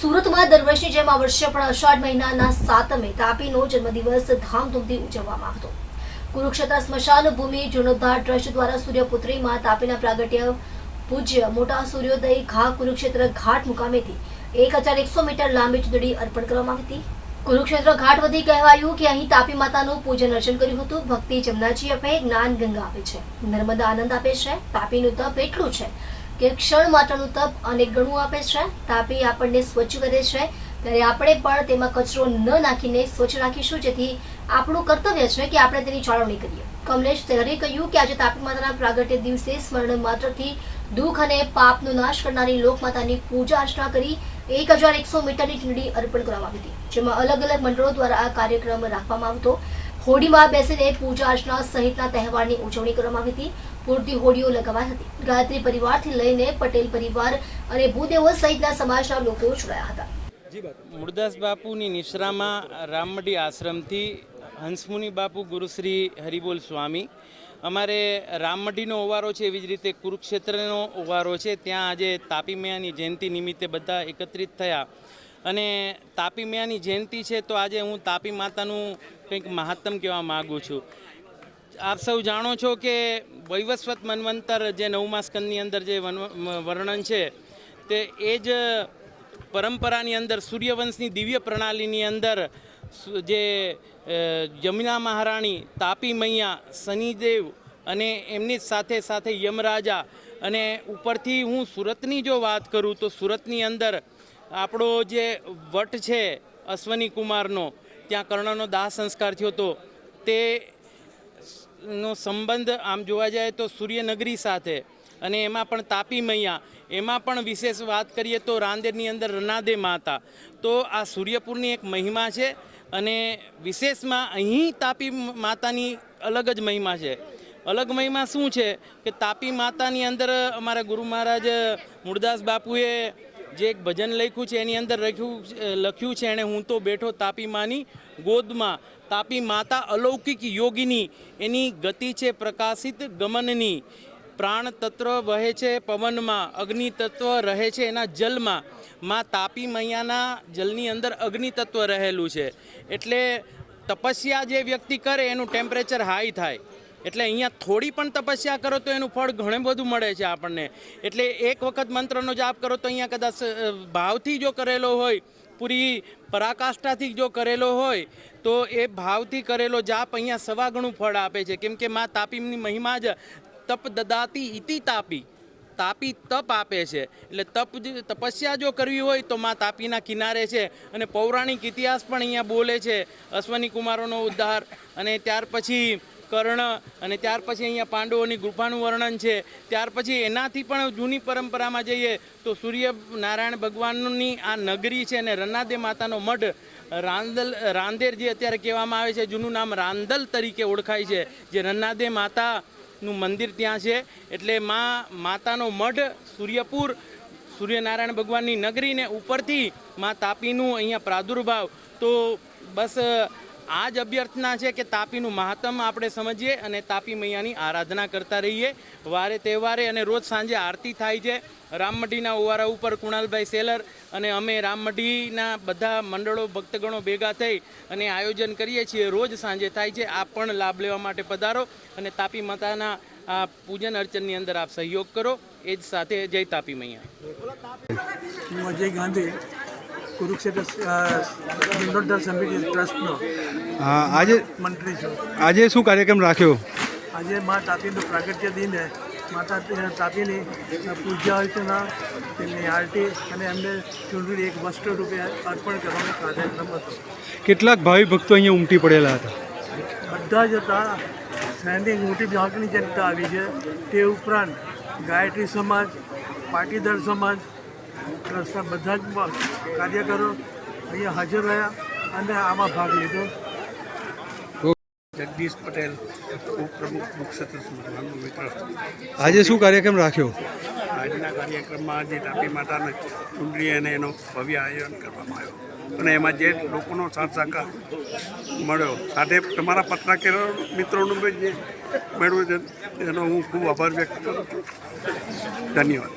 સુરતમાં દર વર્ષની જેમ આ વર્ષે પણ અષાઢ મહિનાના સાતમે તાપીનો જન્મદિવસ ધામધૂમથી ઉજવવામાં આવતો. કુરુક્ષેત્ર સ્મશાન ભૂમિ જીર્ણોદ્ધાર ટ્રસ્ટ દ્વારા સૂર્યપુત્રીમાં તાપીના પ્રાગટ્ય પૂજ્ય મોટા સૂર્યોદય ઘા કુરુક્ષેત્ર ઘાટ મુકામેથી એક હજાર એકસો મીટર લાંબી ચૂંટણી અર્પણ કરવામાં આવી હતી. કુરુક્ષેત્ર ઘાટ વધી કહેવાયું કે અહીં તાપી માતાનું પૂજન અર્ચન કર્યું હતું. ભક્તિ જમનાજી આપે જ્ઞાન ગંગા આપે છે. નર્મદા આનંદ આપે છે. તાપીનું તપ એટલું છે કે ક્ષણ માત્રનું તપ અનેક ગણું આપે છે, તાપી આપણને સ્વચ્છ કરે છે. ત્યારે આપણે પણ તેમાં કચરો ન નાખીને સ્વચ્છ રાખીશું, જેથી આપણું કર્તવ્ય છે કે આપણે તેની જાળવણી કરીએ. કમલેશ તેલરે કહ્યું કે આજે તાપી માતાના પ્રાગટ્ય દિવસે સ્મરણ માત્રથી દુઃખ અને પાપનો નાશ કરનારી લોકમાતાની પૂજા અર્ચના કરી એક હજાર એકસો મીટરની ચૂંટણી અર્પણ કરવામાં આવી હતી, જેમાં અલગ અલગ મંડળો દ્વારા આ કાર્યક્રમ રાખવામાં આવતો. હોડીમાં બેસીને પૂજા અર્ચના સહિતના તહેવારની ઉજવણી કરવામાં આવી હતી. પૂરતી હોડીઓ લગાવાઈ હતી. ગાયત્રી પરિવારથી લઈને પટેલ પરિવાર અને ભૂદેવો સહિતના સમાજના લોકો જોડાયા હતા. મુરદાસ બાપુની નિશ્રામાં રામમડી આશ્રમથી હંસમુનિ બાપુ ગુરુશ્રી હરિબોલ સ્વામી. અમારે રામમઢીનો ઓવારો છે એવી જ રીતે કુરુક્ષેત્રનો ઓવારો છે. ત્યાં આજે તાપી મૈયાની જયંતિ નિમિત્તે બધા એકત્રિત થયા. અને તાપી મૈયાની જયંતિ છે તો આજે હું તાપી માતાનું કંઈક મહાત્મ કહેવા માગું છું. આપ સૌ જાણો છો કે વૈવસ્વત મન્વંતર જે નવમા સ્કંદની અંદર જે વર્ણન છે, તે એ જ પરંપરાની અંદર, સૂર્યવંશની દિવ્ય પ્રણાલીની અંદર જે જમીના મહારાણી તાપી મૈયા, શનિદેવ અને એમની સાથે સાથે યમરાજા અને ઉપરથી હું સુરતની જો વાત કરું તો સુરતની અંદર આપણો જે વટ છે અશ્વની કુમારનો, ત્યાં કર્ણનો દાહ સંસ્કાર થયો હતો, તે નો સંબંધ આમ જોવા જાય તો સૂર્યનગરી સાથે. અને એમાં પણ તાપી મૈયા. એમાં પણ વિશેષ વાત કરીએ તો રાંદેરની અંદર રનાદે માતા. તો આ સૂર્યપુરની એક મહિમા છે અને વિશેષમાં અહીં તાપી માતાની અલગ જ મહિમા છે. અલગ મહિમા શું છે? કે તાપી માતાની અંદર અમારા ગુરુ મહારાજ મુરદાસ બાપુએ જે એક ભજન લખ્યું છે, એની અંદર લખ્યું લખ્યું છે, એણે હું તો બેઠો તાપી માની ગોદમાં. તાપી માતા અલૌકિક યોગીની, એની ગતિ છે પ્રકાશિત ગમનની. પ્રાણ તત્વ વહે છે પવનમાં અગ્નિ તત્વ રહે છે એના જલમાં. માં તાપી મૈયાના જલની અંદર અગ્નિ તત્વ રહેલું છે. એટલે તપસ્યા જે વ્યક્તિ કરે, એનું ટેમ્પરેચર હાઈ થાય. એટલે અહીંયા થોડી પણ તપસ્યા કરો તો એનું ફળ ઘણું બધું મળે છે આપણને. એટલે એક વખત મંત્રનો જાપ કરો તો અહીંયા કદાચ ભાવથી જો કરેલો હોય, પૂરી પરાકાષ્ઠાથી જો કરેલો હોય, તો એ ભાવથી કરેલો જાપ અહીંયા સવા ગણું ફળ આપે છે. કેમ કે મા તાપીની મહિમા જ તપ દદાતી ઇતિ તાપી. તાપી તપ આપે છે. એટલે તપ તપસ્યા જો કરવી હોય તો માં તાપીના કિનારે છે અને પૌરાણિક ઇતિહાસ પણ અહીંયા બોલે છે અશ્વની કુમારોનો ઉદ્ધાર અને ત્યાર પછી કર્ણ અને ત્યાર પછી અહીંયા પાંડવોની ગુફાનું વર્ણન છે. ત્યાર પછી એનાથી પણ જૂની પરંપરામાં જઈએ તો સૂર્ય નારાયણ ભગવાનની આ નગરી છે અને રનાદે માતાનો મઢ રાંદલ, રાંદેર જે અત્યારે કહેવામાં આવે છે, જૂનું નામ રાંદલ તરીકે ઓળખાય છે. જે રનાદે માતાનું મંદિર ત્યાં છે. એટલે મા, માતાનો મઢ સૂર્યપુર, સૂર્યનારાયણ ભગવાનની નગરીને ઉપરથી મા તાપીનું અહીંયા પ્રાદુર્ભાવ. તો બસ આ જ અભ્યર્થના છે કે તાપીનું મહાત્મ આપણે સમજીએ અને તાપી મૈયાની આરાધના કરતા રહીએ. વારે તહેવારે અને રોજ સાંજે આરતી થાય છે. રામમઢીના ઓવારા ઉપર કુણાલભાઈ સેલર અને અમે રામમઢીના બધા મંડળો, ભક્તગણો ભેગા થઈ અને આયોજન કરીએ છીએ. રોજ સાંજે થાય છે. આપ પણ લાભ લેવા માટે પધારો અને તાપી માતાના, આ, પૂજન અર્ચનની અંદર આપ સહયોગ કરો. એ જ સાથે જય તાપી મૈયા. ગાંધી. કુરુક્ષેત્ર અ, સમિતિ ટ્રસ્ટનો હા આજે મંત્રી છું. આજે શું કાર્યક્રમ રાખ્યો? આજે મા તાપીનો પ્રાગટ્ય દિને માતા તાપીની પૂજા અર્ચના તેમની આરતી અને એમને ચૂંટણી એક વસ્ત્ર રૂપે અર્પણ કરવાનો કાર્યક્રમ હતો. કેટલાક ભાવિ ભક્તો અહીંયા ઉમટી પડેલા હતા. બધા જ હતા. શહેરની મોટી ઝાંકની જનતા આવી છે. તે ઉપરાંત ગાયત્રી સમાજ પાટીદાર સમાજ ટ્રસ્ટના બધા જ કાર્યકરો અહીંયા હાજર રહ્યા અને આમાં ભાગ લીધો. જગદીશ પટેલ ઉપપ્રમુખ મુખ્યક્ષેત્ર સંગઠનનો મિત્ર. આજે શું કાર્યક્રમ રાખ્યો? આજના કાર્યક્રમમાં જે તાપી માતાને ચૂંટણી અને એનો ભવ્ય આયોજન કરવામાં આવ્યો. અને એમાં જે લોકોનો સાથ સાકાર મળ્યો સાથે તમારા પત્રકાર મિત્રોનું જે મેળવ્યું છે એનો હું ખૂબ આભાર વ્યક્ત કરું છું. ધન્યવાદ.